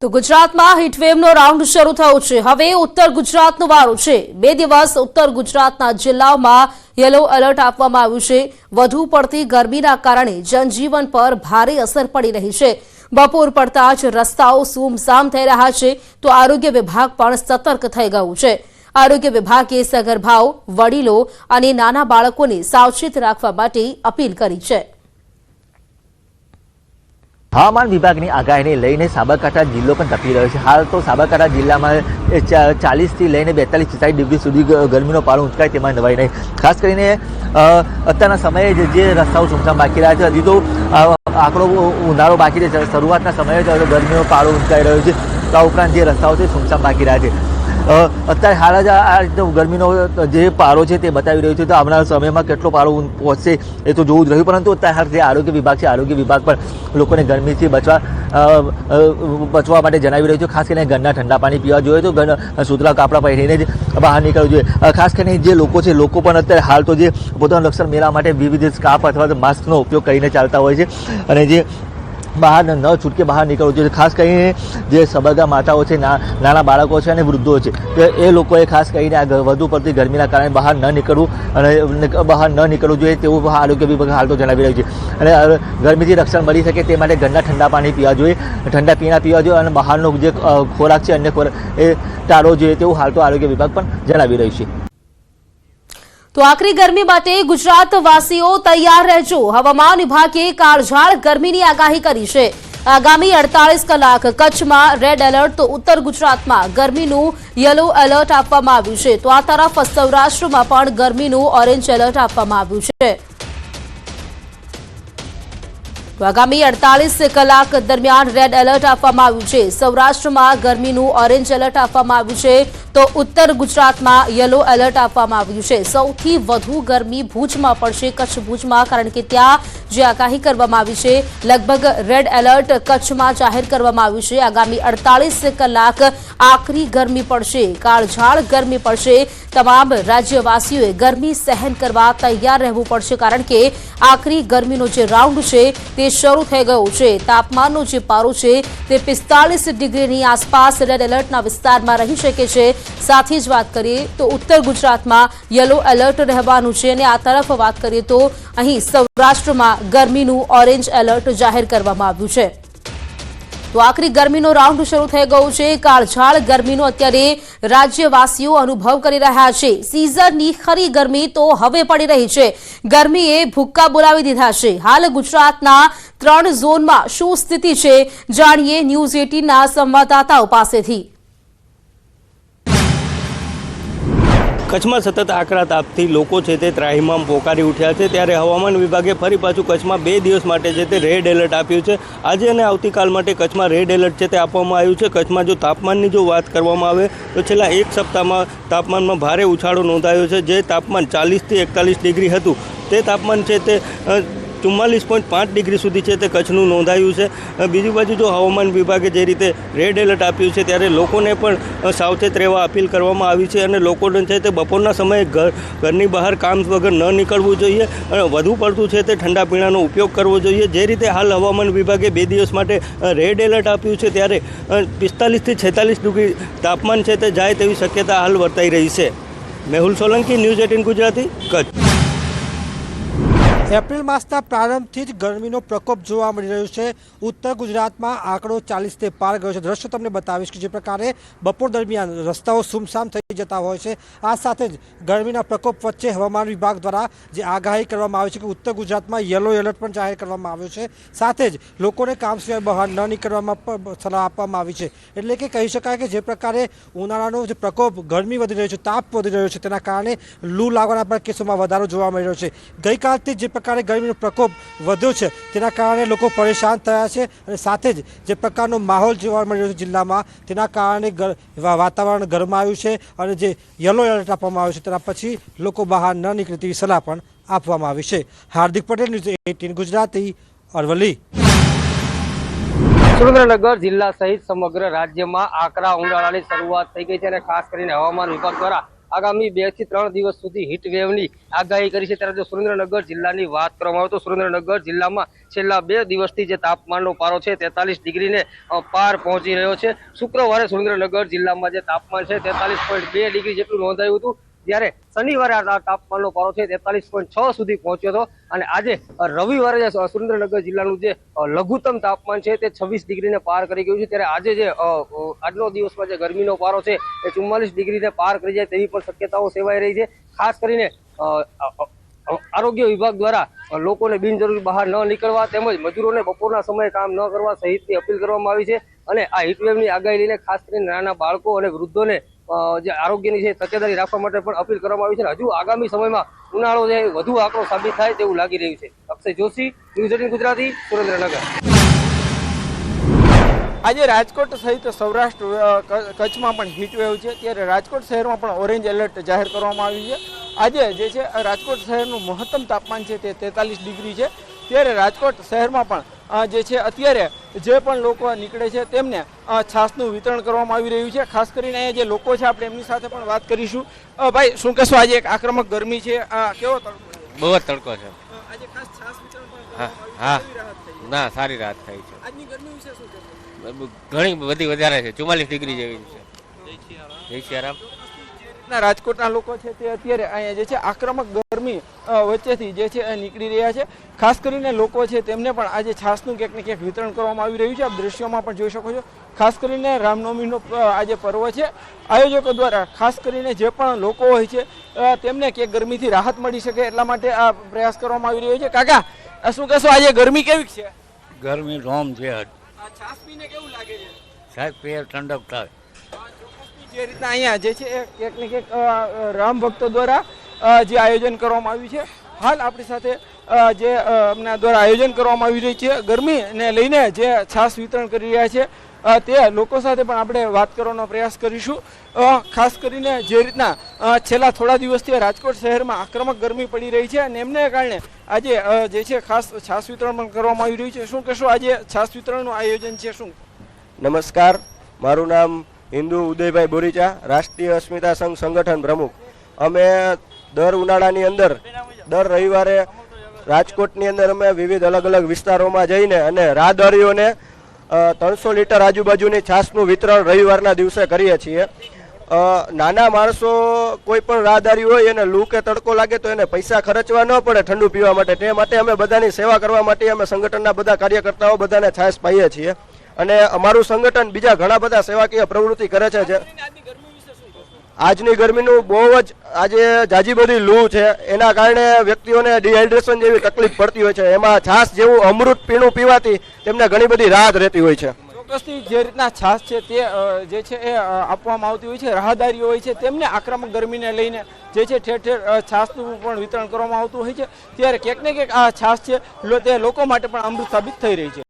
તો ગુજરાતમાં હીટવેવનો રાઉન્ડ શરૂ થયો છે. હવે ઉત્તર ગુજરાતનો વારો છે. બે દિવસ ઉત્તર ગુજરાતના જિલ્લાઓમાં યલો એલર્ટ આપવામાં આવ્યું છે. વધુ પડતી ગરમીના કારણે જનજીવન પર ભારે અસર પડી રહી છે. બપોર પડતા જ રસ્તાઓ સૂમસામ થઈ રહ્યા છે. તો આરોગ્ય વિભાગ પણ સતર્ક થઈ ગયું છે. આરોગ્ય વિભાગે સગર્ભાઓ, વડીલો અને નાના બાળકોને સાવચેત રાખવા માટે અપીલ કરી છે. હવામાન વિભાગની આગાહીને લઈને સાબરકાંઠા જિલ્લો પણ તપી રહ્યો છે. હાલ તો સાબરકાંઠા જિલ્લામાં ચાલીસથી લઈને બેતાલીસ પિસ્તાલીસ ડિગ્રી સુધી ગરમીનો પારો ઊંચકાય તેમાં નવાઈ નહીં ખાસ કરીને અત્યારના સમયે જે- રસ્તાઓ સુમસામ બાકી રહ્યા છે, હજી તો આંકડો ઉનાળો બાકી છે. શરૂઆતના સમયે જ ગરમીનો પારો ઊંચકાઈ રહ્યો છે. આ ઉપરાંત જે રસ્તાઓ છે સુમસામ બાકી રહ્યા છે. અત્યારે હાલ જ આ રીતે ગરમીનો જે પારો છે તે બતાવી રહ્યો છે. તો આવનારા સમયમાં કેટલો પારો પહોંચશે એ તો જોવું જ રહ્યું. પરંતુ અત્યારે હાલ જે આરોગ્ય વિભાગ છે, આરોગ્ય વિભાગ પણ લોકોને ગરમીથી બચવા બચવા માટે જણાવી રહ્યું છે. ખાસ કરીને ઘરના ઠંડા પાણી પીવા જોઈએ તો ઘર, સુતરા કાપડા પહેરીને જ બહાર નીકળવું જોઈએ. ખાસ કરીને જે લોકો છે, લોકો પણ અત્યારે હાલ તો જે પોતાનું લક્ષણ મેળવવા માટે વિવિધ સ્કાર્ફ અથવા તો માસ્કનો ઉપયોગ કરીને ચાલતા હોય છે. અને જે બહાર ન છૂટકે બહાર નીકળવું જોઈએ. ખાસ કરીને જે સબરગા માતાઓ છે નાના બાળકો છે અને વૃદ્ધો છે, તો એ લોકોએ ખાસ કરીને આ વધુ પડતી ગરમીના કારણે બહાર ન નીકળવું અને બહાર ન નીકળવું જોઈએ તેવું આરોગ્ય વિભાગ હાલ તો જણાવી રહ્યું છે. અને ગરમીથી રક્ષણ મળી શકે તે માટે ઘરના ઠંડા પાણી પીવા જોઈએ. ઠંડા પીણા પીવા જોઈએ અને બહારનો જે ખોરાક છે, અન્ય ખોરાક એ ટાળવો જોઈએ તેવું હાલ તો આરોગ્ય વિભાગ પણ જણાવી રહ્યું છે. તો આકરી ગરમી માટે ગુજરાતવાસીઓ તૈયાર રહેજો. હવામાન વિભાગે કાળઝાળ ગરમીની આગાહી કરી છે. આગામી અડતાલીસ કલાક કચ્છમાં રેડ એલર્ટ તો ઉત્તર ગુજરાતમાં ગરમીનું યલો એલર્ટ આપવામાં આવ્યું છે. તો આ તરફ સૌરાષ્ટ્રમાં પણ ગરમીનું ઓરેન્જ એલર્ટ આપવામાં આવ્યું છે. આગામી અડતાલીસ કલાક દરમિયાન રેડ એલર્ટ આપવામાં આવ્યું છે. સૌરાષ્ટ્રમાં ગરમીનું ઓરેન્જ એલર્ટ આપવામાં આવ્યું છે. તો ઉત્તર ગુજરાતમાં યલો એલર્ટ આપવામાં આવ્યું છે. સૌથી વધુ ગરમી ભુજમાં પડશે, કચ્છ ભુજમાં, કારણ કે ત્યાં જે આગાહી કરવામાં આવી છે. લગભગ રેડ એલર્ટ કચ્છમાં જાહેર કરવામાં આવ્યું છે. આગામી અડતાલીસ કલાક આકરી ગરમી પડશે. કાળઝાળ ગરમી પડશે. તમામ રાજ્યવાસીઓએ ગરમી સહન કરવા તૈયાર રહેવું પડશે કારણ કે આકરી ગરમીનો જે રાઉન્ડ છે તે શરૂ થઈ ગયો છે. તાપમાનનો જે પારો છે તે પિસ્તાલીસ ડિગ્રીની આસપાસ રેડ એલર્ટના વિસ્તારમાં રહી શકે છે. સાથે જ વાત કરીએ તો ઉત્તર ગુજરાતમાં યલો એલર્ટ રહેવાનું છે અને આ તરફ વાત કરીએ તો અહીં સૌરાષ્ટ્રમાં ગરમીનું ઓરેન્જ એલર્ટ જાહેર કરવામાં આવ્યું છે. તો આખરી ગરમીનો રાઉન્ડ શરૂ થઈ ગયો છે. કાળઝાળ ગરમીનો અત્યારે રાજ્યવાસીઓ અનુભવ કરી રહ્યા છે. સિઝનની ખરી ગરમી તો હવે પડી રહી છે. ગરમીએ ભૂક્કા બોલાવી દીધા છે. હાલ ગુજરાતના ત્રણ ઝોનમાં શું સ્થિતિ છે, જાણીએ ન્યૂઝ એટીનના સંવાદદાતાઓ પાસેથી. કચ્છમાં સતત આકરા તાપથી લોકો છે તે ત્રાહિમામ પોકારી ઉઠ્યા છે. ત્યારે હવામાન વિભાગે ફરી પાછું કચ્છમાં બે દિવસ માટે છે તે રેડ એલર્ટ આપ્યું છે. આજે અને આવતીકાલ માટે કચ્છમાં રેડ એલર્ટ છે તે આપવામાં આવ્યું છે. કચ્છમાં જો તાપમાનની જો વાત કરવામાં આવે, તો છેલ્લા એક સપ્તાહમાં તાપમાનમાં ભારે ઉછાળો નોંધાયો છે. જે તાપમાન ચાલીસથી એકતાલીસ ડિગ્રી હતું. તે તાપમાન છે તે ચુમ્માલીસ પોઈન્ટ પાંચ ડિગ્રી સુધી છે તે કચ્છનું નોંધાયું છે. બીજી બાજુ જો હવામાન વિભાગે જે રીતે રેડ એલર્ટ આપ્યું છે ત્યારે લોકોને પણ સાવચેત રહેવા અપીલ કરવામાં આવી છે અને લોકોને છે તે બપોરના સમયે ઘર, ઘરની બહાર કામ વગર ન નીકળવું જોઈએ અને વધુ પડતું છે તે ઠંડા પીણાનો ઉપયોગ કરવો જોઈએ. જે રીતે હાલ હવામાન વિભાગે બે દિવસ માટે રેડ એલર્ટ આપ્યું છે ત્યારે પિસ્તાલીસથી છેતાલીસ ડિગ્રી તાપમાન છે તે જાય તેવી શક્યતા હાલ વર્તાઈ રહી છે. Mehul Solanki, news eighteen Gujarati, Kutch. April માસના પ્રારંભથી જ ગરમીનો પ્રકોપ જોવા મળી રહ્યો છે. ઉત્તર ગુજરાતમાં આંકડો ચાલીસથી પાર ગયો છે. દ્રશ્ય તમને બતાવીશ કે જે પ્રકારે બપોર દરમિયાન રસ્તાઓ સુમસામ થઈ જતા હોય છે. આ સાથે જ ગરમીના પ્રકોપ વચ્ચે હવામાન વિભાગ દ્વારા જે આગાહી કરવામાં આવી છે કે ઉત્તર ગુજરાતમાં યલો એલર્ટ પણ જાહેર કરવામાં આવ્યો છે. સાથે જ લોકોને કામ સિવાય બહાર ન નીકળવામાં પણ સલાહ આપવામાં આવી છે. એટલે કે કહી શકાય કે જે પ્રકારે ઉનાળાનો જે પ્રકોપ ગરમી વધી રહ્યો છે, તાપ વધી રહ્યો છે, તેના કારણે લૂ લાગવાના પણ કેસોમાં વધારો જોવા મળી રહ્યો છે. ગઈકાલથી જે પ્રકારે ગરમીનો પ્રકોપ વધ્યો છે. તેના કારણે લોકો પરેશાન થયા છે અને સાથે જ જે પ્રકારનો માહોલ જોવા મળી રહ્યો છે જિલ્લામાં, તેના કારણે વાતાવરણ ગરમાયું છે અને જે યલો એલર્ટ આપવામાં આવ્યું છે, તેના પછી લોકો બહાર ન નીકળે તેવી સલાહ પણ આપવામાં આવી છે. Hardik Patel news eighteen Gujarati, Aravalli. Surendranagar જિલ્લા સહિત સમગ્ર રાજ્યમાં આકરા ઉનાળાની શરૂઆત થઈ ગઈ છે અને ખાસ કરીને હવામાન વિભાગ દ્વારા આગામી બેથી ત્રણ દિવસ સુધી હીટ વેવની આગાહી કરી છે. ત્યારે જો સુરેન્દ્રનગર જિલ્લાની વાત કરવામાં આવે તો સુરેન્દ્રનગર જિલ્લામાં છેલ્લા બે દિવસથી જે તાપમાનનો પારો છે, તેતાલીસ ડિગ્રીને પાર પહોંચી રહ્યો છે. શુક્રવારે સુરેન્દ્રનગર જિલ્લામાં જે તાપમાન છે, તેતાલીસ પોઈન્ટ બે ડિગ્રી જેટલું નોંધાયું હતું. જ્યારે શનિવારે આ તાપમાનનો પારો છે તેતાલીસ પોઈન્ટ છ સુધી પહોંચ્યો હતો. અને આજે રવિવારે જે સુરેન્દ્રનગર જિલ્લાનું જે લઘુત્તમ તાપમાન છે તે છવ્વીસ ડિગ્રીને પાર કરી ગયું છે. ત્યારે આજે જે આજનો દિવસમાં જે ગરમીનો પારો છે એ ચુમ્માલીસ ડિગ્રીને પાર કરી જાય તેવી પણ શક્યતાઓ સેવાઈ રહી છે. ખાસ કરીને આરોગ્ય વિભાગ દ્વારા લોકોને બિનજરૂરી બહાર ન નીકળવા તેમજ મજૂરોને બપોરના સમયે કામ ન કરવા સહિતની અપીલ કરવામાં આવી છે. અને આ હીટવેવની આગાહી લઈને ખાસ કરીને નાના બાળકો અને વૃદ્ધોને જે આરોગ્યની છે તકેદારી રાખવા માટે પણ અપીલ કરવામાં આવી છે હજુ આગામી સમયમાં ઉનાળો છે વધુ આંકડો સાબિત થાય તેવું લાગી રહ્યું છે. અક્ષય જોશી, ન્યૂઝ ગુજરાતી, સુરેન્દ્રનગર. આજે રાજકોટ સહિત સૌરાષ્ટ્ર કચ્છમાં પણ હીટવેવ છે. ત્યારે રાજકોટ શહેરમાં પણ ઓરેન્જ એલર્ટ જાહેર કરવામાં આવ્યું છે. આજે જે છે, રાજકોટ શહેરનું મહત્તમ તાપમાન છે તે તેતાલીસ ડિગ્રી છે. ત્યારે રાજકોટ શહેરમાં પણ જે છે અત્યારે જે પણ લોકો નીકળે છે તેમને છાસનું વિતરણ કરવામાં આવી રહ્યું છે. ખાસ કરીને અહીંયા જે લોકો છે આપણે એમની સાથે પણ વાત કરીશું. ભાઈ શું કહેશો? આજે એક આક્રમક ગરમી છે. આ કેવો તડકો બહુ જ તડકો છે. આજે ખાસ છાસ વિતરણ હા? ના સારી રાત થઈ છે. આજની ગરમી વિશે શું કહેશો? ઘણી બધી વધારે છે. ચુમ્માલીસ ડિગ્રી જેવી છે. જય સિયારામ. ના રાજકોટના લોકો છે તે અત્યારે અહીંયા જે છે આક્રમક ગરમી વચ્ચેથી જે છે એ નીકળી રહ્યા છે. ખાસ કરીને લોકો છે તેમને પણ આજે છાસનું ક્યાંક ને ક્યાંક વિતરણ કરવામાં આવી રહ્યું છે. આપ દ્રશ્યોમાં પણ જોઈ શકો છો. ખાસ કરીને રામનવમીનો આજે પર્વ છે. આયોજકો દ્વારા ખાસ કરીને જે પણ લોકો હોય છે તેમને ક્યાંક ગરમીથી રાહત મળી શકે એટલા માટે આ પ્રયાસ કરવામાં આવી રહ્યો છે. કાકા આ શું કહેશો? આજે ગરમી કેવી છે? ગરમી રોમ છે. આ છાસ પીને કેવું લાગે છે? સાહેબ પીએ ઠંડક થાય. જે રીતના અહીંયા જે છે, એક ને એક રામ ભક્તો દ્વારા જે આયોજન કરવામાં આવ્યું છે. હાલ આપણી સાથે જે એમના દ્વારા આયોજન કરવામાં આવી રહ્યું છે ગરમીને લઈને જે છાસ વિતરણ કરી રહ્યા છે તે લોકો સાથે પણ આપણે વાત કરવાનો પ્રયાસ કરીશું. ખાસ કરીને જે રીતના છેલ્લા થોડા દિવસથી રાજકોટ શહેરમાં આક્રમક ગરમી પડી રહી છે અને એમને કારણે આજે જે છે, ખાસ છાસ વિતરણ પણ કરવામાં આવી રહ્યું છે. શું કહેશો આજે છાસ વિતરણનું આયોજન છે, શું? નમસ્કાર. મારું નામ હિન્દુ ઉદયભાઈ બોરીચા, રાષ્ટ્રીય અસ્મિતા સંઘ સંગઠન પ્રમુખ. અમે દર ઉનાળાની અંદર, દર રવિવારે રાજકોટની અંદર અમે વિવિધ અલગ અલગ વિસ્તારોમાં જઈને અને રાહદારીઓને ત્રણસો લીટર આજુબાજુની છાસનું વિતરણ રવિવારના દિવસે કરીએ છીએ. નાના માણસો કોઈ પણ રાહદારી હોય એને લૂ કે તડકો લાગે તો એને પૈસા ખર્ચવા ન પડે ઠંડુ પીવા માટે. તે માટે અમે બધાની સેવા કરવા માટે અમે સંગઠનના બધા કાર્યકર્તાઓ બધાને છાસ પાઈએ છીએ. અને અમારું સંગઠન બીજા ઘણા બધા સેવાકીય પ્રવૃત્તિ કરે છે આજની ગરમીનું બહુ જ આજે જાજી બધી લૂ છે. એના કારણે વ્યક્તિઓને ડિહાઇડ્રેશન જેવી તકલીફ પડતી હોય છે. એમાં છાસ જેવું અમૃત પીણું પીવાથી તેમને ઘણી બધી રાહત રહેતી હોય છે. ચોક્કસથી જે રીતના છાસ છે તે જે છે એ આપવામાં આવતી હોય છે, રાહદારીઓ હોય છે, તેમને આક્રમક ગરમીને લઈને જે છે ઠેર ઠેર છાસનું પણ વિતરણ કરવામાં આવતું હોય છે. ત્યારે ક્યાંક ને ક્યાંક આ છાસ છે તે લોકો માટે પણ અમૃત સાબિત થઈ રહી છે.